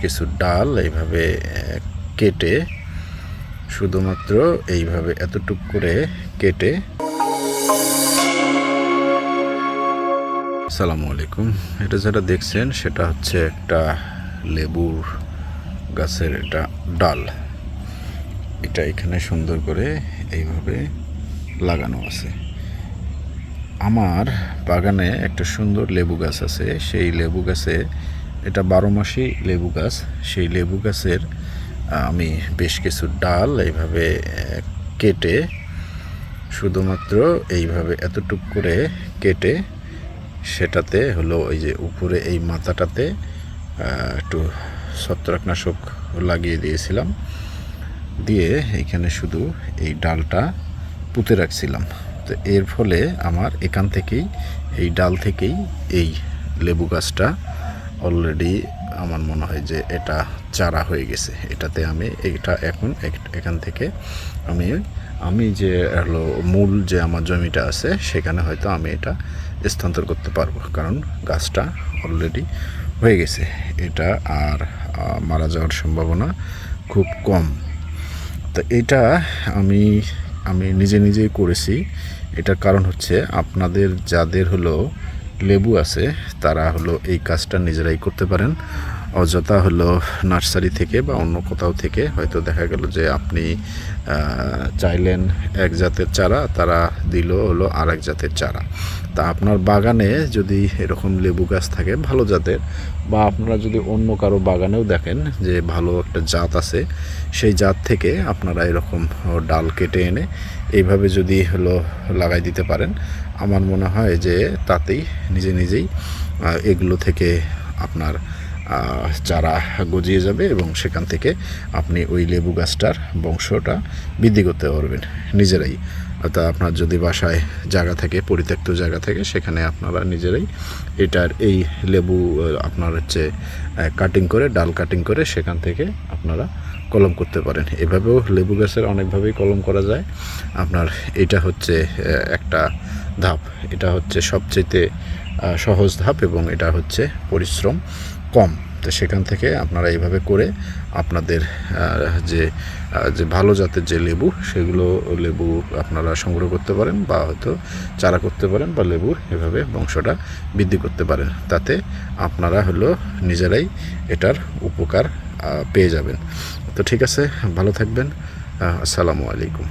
কিছু ডাল এইভাবে কেটে শুধুমাত্র এইভাবে এতটুক করে কেটে। সালামু আলাইকুম। এটা যেটা দেখছেন সেটা হচ্ছে একটা লেবুর গাছের এটা ডাল। এটা এখানে সুন্দর করে এইভাবে লাগানো আছে। আমার বাগানে একটা সুন্দর লেবু গাছ আছে। সেই লেবু গাছে এটা বারো মাসি লেবু গাছ। সেই লেবু গাছের আমি বেশ কিছু ডাল এইভাবে কেটে শুধুমাত্র এইভাবে এতটুক করে কেটে সেটাতে হলো ওই যে উপরে এই মাথাটাতে একটু ছত্রাকনাশক লাগিয়ে দিয়েছিলাম। দিয়ে এইখানে শুধু এই ডালটা পুঁতে রাখছিলাম। তো এর ফলে আমার এখান থেকেই, এই ডাল থেকেই এই লেবু গাছটা অলরেডি আমার মনে হয় যে এটা চারা হয়ে গেছে। এটাতে আমি, এটা এখন এখান থেকে আমি আমি যে হলো মূল যে আমার জমিটা আছে, সেখানে হয়তো আমি এটা স্থানান্তর করতে পারব। কারণ গাছটা অলরেডি হয়ে গেছে। এটা আর মারা যাওয়ার সম্ভাবনা খুব কম। তো এটা আমি আমি নিজে নিজেই করেছি। এটার কারণ হচ্ছে আপনাদের, যাদের হলো লেবু আছে তারা হলো এই কাজটা নিজেরাই করতে পারেন। অযথা হলো নার্সারি থেকে বা অন্য কোথাও থেকে হয়তো দেখা গেল যে আপনি চাইলেন এক জাতের চারা, তারা দিল হলো আর এক জাতের চারা। তা আপনার বাগানে যদি এরকম লেবু গাছ থাকে ভালো জাতের বা আপনারা যদি অন্য কারও বাগানেও দেখেন যে ভালো একটা জাত আছে, সেই জাত থেকে আপনারা এরকম ডাল কেটে এনে এইভাবে যদি হলো লাগাই দিতে পারেন। আমার মনে হয় যে তাতেই নিজে নিজেই এগুলো থেকে আপনার চারা গজিয়ে যাবে এবং সেখান থেকে আপনি ওই লেবু গাছটার বংশটা বৃদ্ধি করতে পারবেন নিজেরাই। অর্থাৎ আপনার যদি বাসায় জায়গা থাকে, পরিত্যক্ত জায়গা থাকে, সেখানে আপনারা নিজেরাই এটার এই লেবু আপনার হচ্ছে কাটিং করে, ডাল কাটিং করে সেখান থেকে আপনারা কলম করতে পারেন। এভাবেও লেবু গাছের অনেকভাবেই কলম করা যায়। আপনার এটা হচ্ছে একটা ধাপ। এটা হচ্ছে সবচেয়ে সহজ ধাপ এবং এটা হচ্ছে পরিশ্রম। কম। তো সেখান থেকে আপনারা এইভাবে করে আপনাদের যে যে ভালো জাতের যে লেবু, সেগুলো লেবু আপনারা সংগ্রহ করতে পারেন বা হয়তো চারা করতে পারেন বা লেবুর এভাবে বংশটা বৃদ্ধি করতে পারেন। তাতে আপনারা হলো নিজেরাই এটার উপকার পেয়ে যাবেন। তো ঠিক আছে, ভালো থাকবেন। আসসালামু আলাইকুম।